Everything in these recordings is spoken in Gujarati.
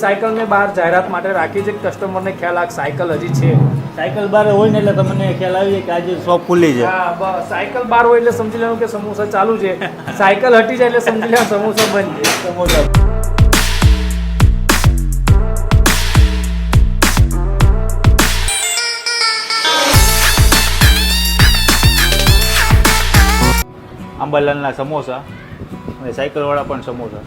સાયકલ મેં બહાર જાહેરાત માટે રાખી છે કસ્ટમરને ખ્યાલ આ સાયકલ હજી છે. સાયકલ બાર હોય ને એટલે તમને ખ્યાલ આવી જાય કે આજે શોપ ખુલ્લી છે. હા બસ સાયકલ બહાર હોય એટલે સમજી લેવાનું કે સમોસા ચાલુ છે. સાયકલ હટી જાય એટલે સમજી લેવાનું સમોસા બંધ છે. સમોસા. અંબાલાલના સમોસા અને સાયકલવાળા પણ સમોસા.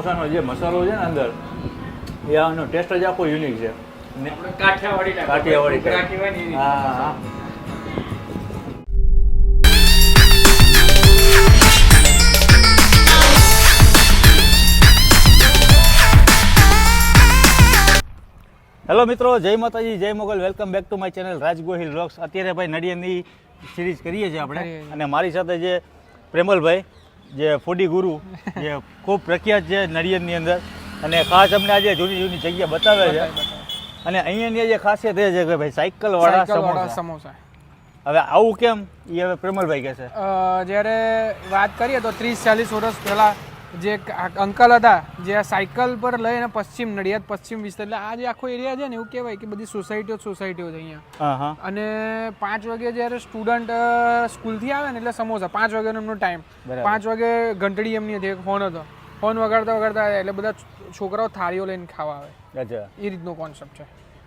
સમોસાનો જે મસાલો છે ને અંદર એ આનો ટેસ્ટ જ આખો યુનિક છે. કાઠિયાવાડી. હા હા હેલો મિત્રો જય માતાજી જય Mogal. Welcome back to my channel Raj Gohil vlogs અત્યારે ભાઈ નડિયાદની સિરીઝ કરીએ છીએ આપણે. અને મારી સાથે જે પ્રેમલભાઈ જે ફૂડી ગુરુ જે ખૂબ પ્રખ્યાત છે નડિયાદની અંદર. અને ખાસ અમને આજે જૂની જૂની જગ્યા બતાવે છે. અને અહીંયાની જે ખાસિયત એ છે કે ભાઈ સાયકલ વાળા સમોસા. હવે આવું કેમ? એ હવે પ્રેમલભાઈ કહેશે. અ, જ્યારે વાત કરીએ તો ત્રીસ ચાલીસ વર્ષ પહેલાં જે અંકલ હતા જે આ સાયકલ પર લઈને પશ્ચિમ નડિયાદ પશ્ચિમ વિસ્તાર એટલે આ જે આખો એરિયા છે ને એવું કહેવાય કે બધી સોસાયટીઓ સોસાયટીઓ છે અહીંયા. અને પાંચ વાગે જ્યારે સ્ટુડન્ટ સ્કૂલથી આવે ને એટલે સમોસા પાંચ વાગ્યાનો એમનો ટાઈમ. પાંચ વાગે ઘંટડી એમની હતી એક ફોન હતો. ફોન વગાડતા વગાડતા એટલે બધા છોકરાઓ થાળીઓ લઈને ખાવા આવે. એ રીતનો કોન્સેપ્ટ છે.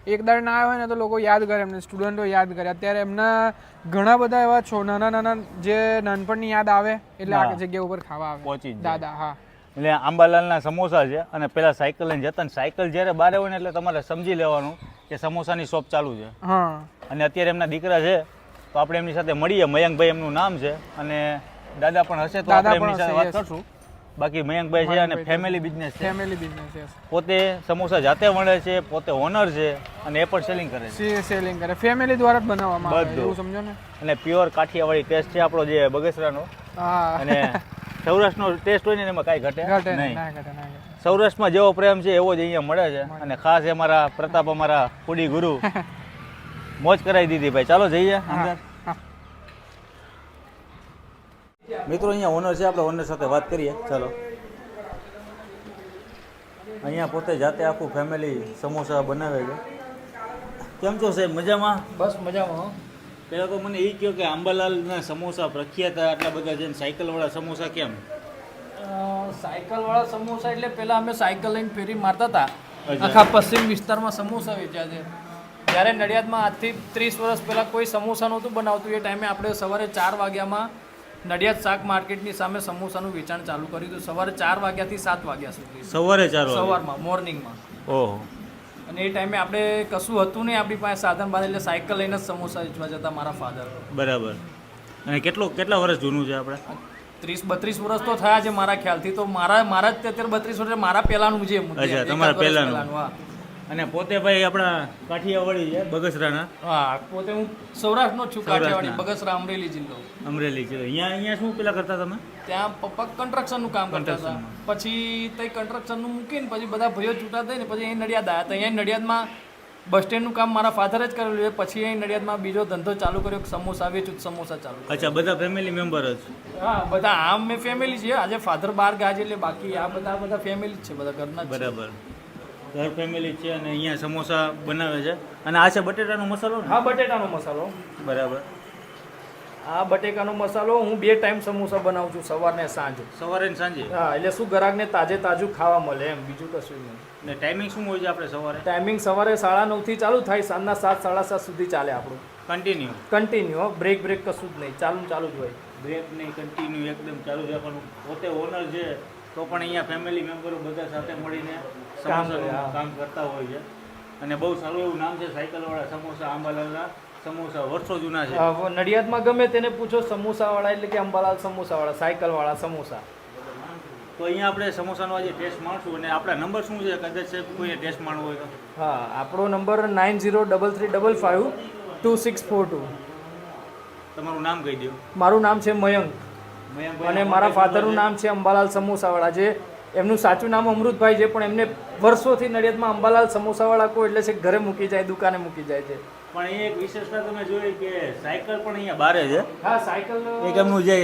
એક દાડ ના આવ્યો હોય ને તો લોકો યાદ કરે એમને સ્ટુડન્ટો યાદ કરે. અત્યારે એમના ઘણા બધા એવા છો નાના નાના જે નાનપણની યાદ આવે એટલે આ જગ્યા ઉપર ખાવા આવે. પહોંચી દાદા હા. એટલે આંબાલાલના સમોસા છે અને પેલા સાયકલ લઈને જતા ને સાયકલ જ્યારે બહાર હોય ને એટલે તમારે સમજી લેવાનું કે સમોસાની શોપ ચાલુ છે. હા. અને અત્યારે એમના દીકરા છે તો આપણે એમની સાથે મળીએ. મયંકભાઈ એમનું નામ છે અને દાદા પણ હશે તો આપણે એમની સાથે વાત કરશું. બાકી મયંકભાઈ છે અને ફેમિલી બિઝનેસ છે. ફેમિલી બિઝનેસ છે. પોતે સમોસા જાતે વણે છે પોતે ઓનર છે અને એ પણ સેલિંગ કરે છે. સેલિંગ કરે. ફેમિલી દ્વારા જ બનાવવામાં આવે એવું સમજો ને? અને પ્યોર કાઠિયાવાડી ટેસ્ટ છે આપણો જે બગસરાનો. હા. અને સૌરાષ્ટ્રનો ટેસ્ટ હોય ને એમાં કાંઈ ઘટે નહીં, સૌરાષ્ટ્રમાં જેવો પ્રેમ છે એવો જ અહીંયા મળે છે. અને ખાસ અમારા પ્રતાપ અમારા કુડી ગુરુ. મોજ કરાવી દીધી ભાઈ. ચાલો જઈએ અંદર. મિત્રો અહીંયા ઓનર છે આપણે ઓનર સાથે વાત કરીએ. ચાલો. અહીંયા પોતે જાતે આખું ફેમિલી સમોસા બનાવે છે. કેમ છો સાહેબ? મજામાં? બસ મજામાં. પહેલાં તો મને એ કહો કે આંબાલાલના સમોસા પ્રખ્યાત આટલા બધા ને સાયકલવાળા સમોસા કેમ? સાયકલવાળા સમોસા એટલે પહેલાં અમે સાયકલ લઈને ફેરી મારતા હતા. આખા પશ્ચિમ વિસ્તારમાં સમોસા વેચ્યા છે. જ્યારે નડિયાદમાં આજથી ત્રીસ વર્ષ પહેલાં કોઈ સમોસા નહોતું બનાવતું એ ટાઈમે આપણે સવારે ચાર વાગ્યામાં નડિયાદ શાક માર્કેટની સામે સમોસાનું વેચાણ ચાલુ કર્યું હતું. સવારે ચાર વાગ્યાથી સાત વાગ્યા સુધી. સવારે ચાર સવારમાં મોર્નિંગમાં. ઓહો. અને એ ટાઈમે આપણે કશું હતું નહીં આપણી પાસે સાધન બાદ એટલે સાયકલ લઈને જ સમોસા વેચવા જતા મારા ફાધર બરાબર. અને કેટલો કેટલા વર્ષ જૂનું છે આપણે ત્રીસ બત્રીસ વર્ષ તો થયા છે મારા ખ્યાલથી. તો મારા મારા જ અત્યારે બત્રીસ વર્ષ મારા પહેલાનું છે. તમારા પહેલાનું. હા. અને પોતે ભાઈ આપણા કાઠિયાવાડી છે બગસરાના. હા પોતે હું સૌરાષ્ટ્રનો નો છું કાઠિયાવાડી બગસરા અમરેલી જિલ્લો. અમરેલી છે અહીંયા અહીંયા શું પેલા કરતા તમે? ત્યાં પપ્પા કન્સ્ટ્રક્શનનું કામ કરતા હતા. પછી તે કન્સ્ટ્રક્શનનું મૂકીને પછી બધા ભાઈઓ છૂટા થઈને પછી અહીં નડિયાદ આવ્યા તો અહીંયા નડિયાદમાં બસ સ્ટેન્ડનું કામ મારા ફાધરે જ કરેલું છે. પછી અહીં નડિયાદમાં બીજો ધંધો ચાલુ કર્યો સમોસા વેચું સમોસા ચાલુ. અચ્છા બધા ફેમિલી મેમ્બર જ? હા બધા આમ મેં ફેમિલી છે આજે ફાધર બહાર ગયા છે એટલે બાકી આ બધા બધા ફેમિલી જ છે બધા ઘરના બરાબર. ઘર ફેમિલી છે અને અહીંયા સમોસા બનાવે છે. અને આ છે બટેટાનો મસાલો ને? હા બટેટાનો મસાલો. બરાબર. આ બટેકાનો મસાલો હું બે ટાઈમ સમોસા બનાવું છું સવારને સાંજ. સવારે ને સાંજે? હા એટલે શું ગ્રાહકને તાજે તાજું ખાવા મળે એમ બીજું કશું નહીં. ને ટાઈમિંગ શું હોય છે આપણે સવારે? ટાઈમિંગ સવારે સાડા નવથી ચાલુ થાય સાંજના સાત સાડા સાત સુધી ચાલે આપણું. કન્ટિન્યુ કન્ટિન્યુ બ્રેક બ્રેક કશું જ નહીં ચાલુ ચાલુ જ હોય. બ્રેક નહીં કન્ટિન્યુ એકદમ ચાલુ રાખવાનું. પોતે ઓનર છે તો પણ અહીંયા ફેમિલી મેમ્બરો બધા સાથે મળીને સમોસાનું કામ કરતા હોય છે. અને બહુ સારું એવું નામ છે સાયકલવાળા સમોસા આંબાલાલના. સમોસા વર્ષો જૂના છે. નડિયાદમાં ગમે તેને પૂછો સમોસાવાળા એટલે કે અંબાલાલ સમોસાવાળા સાયકલવાળા સમોસા. તો અહીંયા આપણે સમોસાનો આજે ટેસ્ટ માણશું અને આપણા નંબર શું છે? કદાચ છે કોઈ ટેસ્ટ માણવો હોય તો. હા આપણો number nine zero double three double five two six four two તમારું નામ કહી દો મારું નામ છે મયંક. અને મારા ફાધરનું નામ છે અંબાલાલ સમોસાવાળા, જે એમનું સાચું નામ અમૃતભાઈ છે, પણ એમને વર્ષોથી નડિયાદમાં અંબાલાલ સમોસાવાળા કોઈ એટલે છે ઘરે મૂકી જાય, દુકાને મૂકી જાય છે. પણ એ એક વિશેષતા તમે જોઈ કે સાયકલ પણ અહીંયા બારે છે. હા સાયકલ એક એમનું જે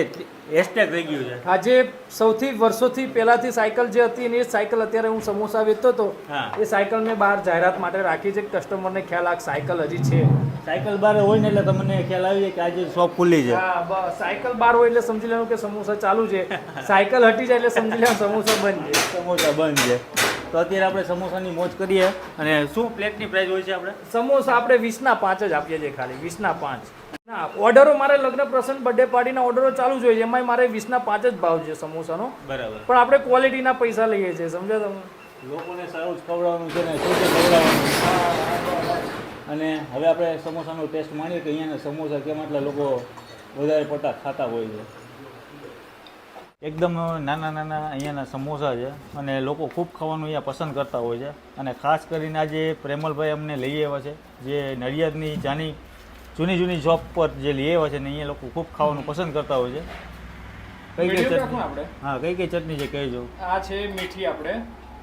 હેશટેગ થઈ ગયું છે. આજે સૌથી વર્ષોથી પહેલાથી સાયકલ જે હતી ને એ સાયકલ અત્યારે હું સમોસા વેચતો હતો એ સાયકલ મેં બહાર જાહેરાત માટે રાખી છે. કસ્ટમરને ખ્યાલ આ સાયકલ હજી છે. સાયકલ બહાર હોય ને એટલે તમને ખ્યાલ આવી જાય કે આજે શોપ ખુલ્લી છે. હા બસ સાયકલ બહાર હોય એટલે સમજી લેવાનું કે સમોસા ચાલુ છે. સાયકલ હટી જાય એટલે સમજી લેવાનું સમોસા બંધ છે. સમોસા બંધ છે. તો અત્યારે આપણે સમોસાની મોજ કરીએ અને શું પ્લેટની પ્રાઇસ હોય છે આપણે? સમોસા આપણે વીસના પાંચ જ આપીએ છીએ ખાલી વીસના પાંચ. ના ઓર્ડરો મારે લગ્ન પ્રસંગ બર્થડે પાર્ટીના ઓર્ડરો ચાલુ જ હોય છે એમાંય મારે વીસના પાંચ જ ભાવ છે સમોસાનો. બરાબર. પણ આપણે ક્વોલિટીના પૈસા લઈએ છીએ સમજો તમે? લોકોને સારું જ ખવડાવવાનું છે ને શું ખવડાવવાનું? અને હવે આપણે સમોસાનો ટેસ્ટ માણીએ કે અહીંયાના સમોસા કેમ આટલા લોકો વધારે પડતા ખાતા હોય છે? એકદમ નાના નાના અહીંયાના સમોસા છે અને લોકો ખૂબ ખાવાનું અહીંયા પસંદ કરતા હોય છે. અને ખાસ કરીને આજે પ્રેમલભાઈ અમને લઈ આવ્યા છે જે નડિયાદની જાની જૂની જૂની શોપ પર જે લઈ આવ્યા છે ને અહીંયા લોકો ખૂબ ખાવાનું પસંદ કરતા હોય છે. કઈ કઈ ચટણી? આપણે. હા કઈ કઈ ચટણી છે કહેજો. આ છે મીઠી આપણે.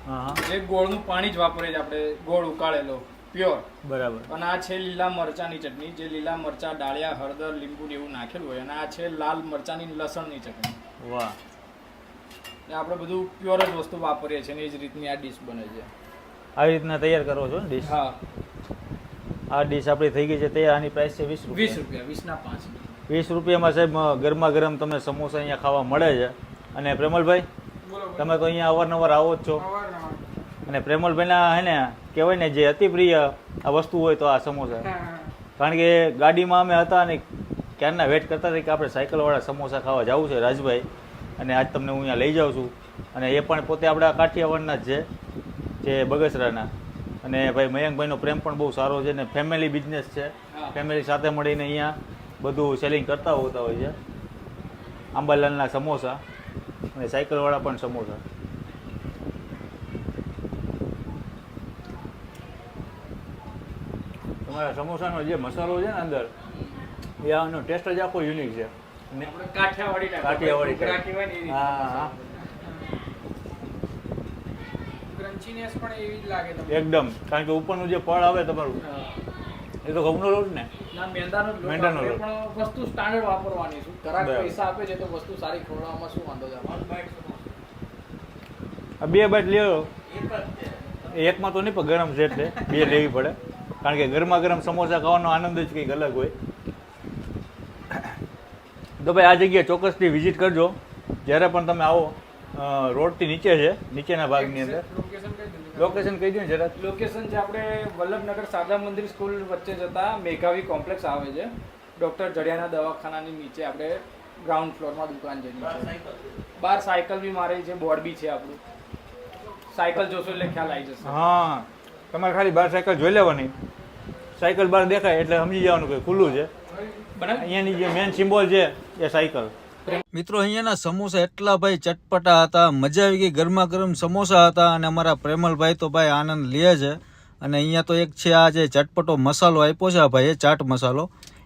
હા હા. જે ગોળનું પાણી જ વાપરીએ છે આપણે ગોળ ઉકાળેલો પ્યોર બરાબર. અને આ છે લીલા મરચાની ચટણી જે લીલા મરચા ડાળિયા હળદર લીંબુ એવું નાખેલું હોય. અને આ છે લાલ મરચાની લસણની ચટણી. વાહ. ને આપણે બધું પ્યોર જ વસ્તુ વાપરીએ છીએ ને એ જ રીતની આ ડીશ બને છે. આવી રીતના તૈયાર કરો છો ને ડીશ હા. આ ડીશ આપણી થઈ ગઈ છે તૈયાર આની પ્રાઇસ છે વીસ વીસ રૂપિયા વીસના પાંચ. વીસ રૂપિયામાં સાહેબ ગરમા ગરમ તમને સમોસા અહીંયા ખાવા મળે છે. અને પ્રેમલભાઈ તમે તો અહીંયા અવારનવાર આવો જ છો. અને પ્રેમલભાઈના હે ને કહેવાય ને જે અતિ પ્રિય આ વસ્તુ હોય તો આ સમોસા. કારણ કે ગાડીમાં અમે હતા અને ક્યારના વેટ કરતા હતા કે આપણે સાયકલવાળા સમોસા ખાવા જવું છે રાજભાઈ અને આજ તમને હું અહીંયા લઈ જાઉં છું. અને એ પણ પોતે આપણા કાઠિયાવાડના જ છે જે બગસરાના. અને ભાઈ મયંકભાઈનો પ્રેમ પણ બહુ સારો છે ને ફેમિલી બિઝનેસ છે. ફેમિલી સાથે મળીને અહીંયા બધું સેલિંગ કરતા હોતા હોય છે. આંબાલાલના સમોસા અને સાયકલવાળા પણ સમોસા. તમારા સમોસાનો જે મસાલો છે ને અંદર એ આનો ટેસ્ટ જ આખો યુનિક છે. કાઠિયાવાડી કાઠિયાવાડી હા હા. ક્રન્ચીનેસ પણ એવી જ લાગે તમને. એકદમ. કારણ કે ઉપરનું જે ફળ આવે તમારું એ તો ઘઉંનો લોટ ને? ના મેંદાનો લોટ મેંદાનો લોટ. પણ વસ્તુ સ્ટાન્ડર્ડ વાપરવાની બરાબર. પૈસા આપે છે તો વસ્તુ સારી ખવડાવવામાં શું વાંધો છે? આ બે બાઈટ લ્યો. એ એકમાં તો નહીં પણ ગરમ છે એટલે. બે લેવી પડે. કારણ કે ગરમા ગરમ સમોસા ખાવાનો આનંદ જ કંઈક અલગ હોય. તો ભાઈ આ જગ્યાએ ચોક્કસથી વિઝિટ કરજો. જ્યારે પણ તમે આવો રોડથી નીચે છે નીચેના ભાગની અંદર. લોકેશન કહી દો ને જરા લોકેશન છે આપણે વલ્લભનગર સાદા મંદિર સ્કૂલ વચ્ચે જતા મેઘાવી કોમ્પ્લેક્સ આવે છે. ડૉક્ટર જડિયાના દવાખાનાની નીચે આપણે ગ્રાઉન્ડ ફ્લોરમાં દુકાન છે. બહાર બાર સાયકલ બી મારે છે બોર્ડ બી છે આપણું. સાયકલ જોશો એટલે ખ્યાલ આવી જશે. હા. તમારે ખાલી બાર સાયકલ જોઈ લેવાની. સાયકલ બહાર દેખાય એટલે સમજી જવાનું કે ખુલ્લું છે. બરાબર અહીંયાની જે મેન સિમ્બોલ છે એ સાયકલ મિત્રો અહીંયાના સમોસા એટલા ભાઈ ચટપટા હતા મજા આવી ગઈ ગરમા ગરમ સમોસા હતા અને અમારા પ્રેમલભાઈ તો ભાઈ આનંદ લે છે. અને અહીંયા તો એક છે આ જે ચટપટો મસાલો આપ્યો છે આ ભાઈ ચાટ મસાલો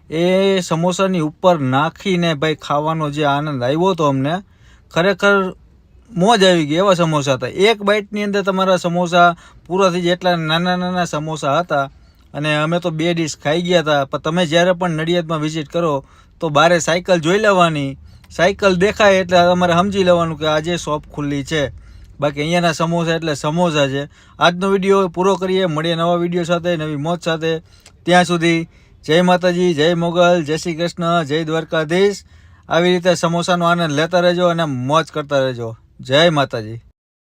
એ સમોસાની ઉપર નાખીને ભાઈ ખાવાનો જે આનંદ આવ્યો હતો અમને. ખરેખર મોજ આવી ગઈ એવા સમોસા હતા. એક બાઇટની અંદર તમારા સમોસા પૂરા થઈ જાય એટલા નાના નાના સમોસા હતા. અને અમે તો બે ડીશ ખાઈ ગયા હતા પણ તમે જ્યારે પણ નડિયાદમાં વિઝિટ કરો, તો બારે સાયકલ જોઈ લેવાની. સાયકલ દેખાય એટલે તમારે સમજી લેવાનું કે આજે શોપ ખુલ્લી છે. બાકી અહીંયાના સમોસા એટલે સમોસા છે. આજનો વીડિયો પૂરો કરીએ, મળીએ નવા વીડિયો સાથે, નવી મોજ સાથે. ત્યાં સુધી જય માતાજી, જય મોગલ, જય શ્રી કૃષ્ણ, જય દ્વારકાધીશ. આવી રીતે સમોસાનો આનંદ લેતા રહેજો અને મોજ કરતા રહેજો. જય માતાજી.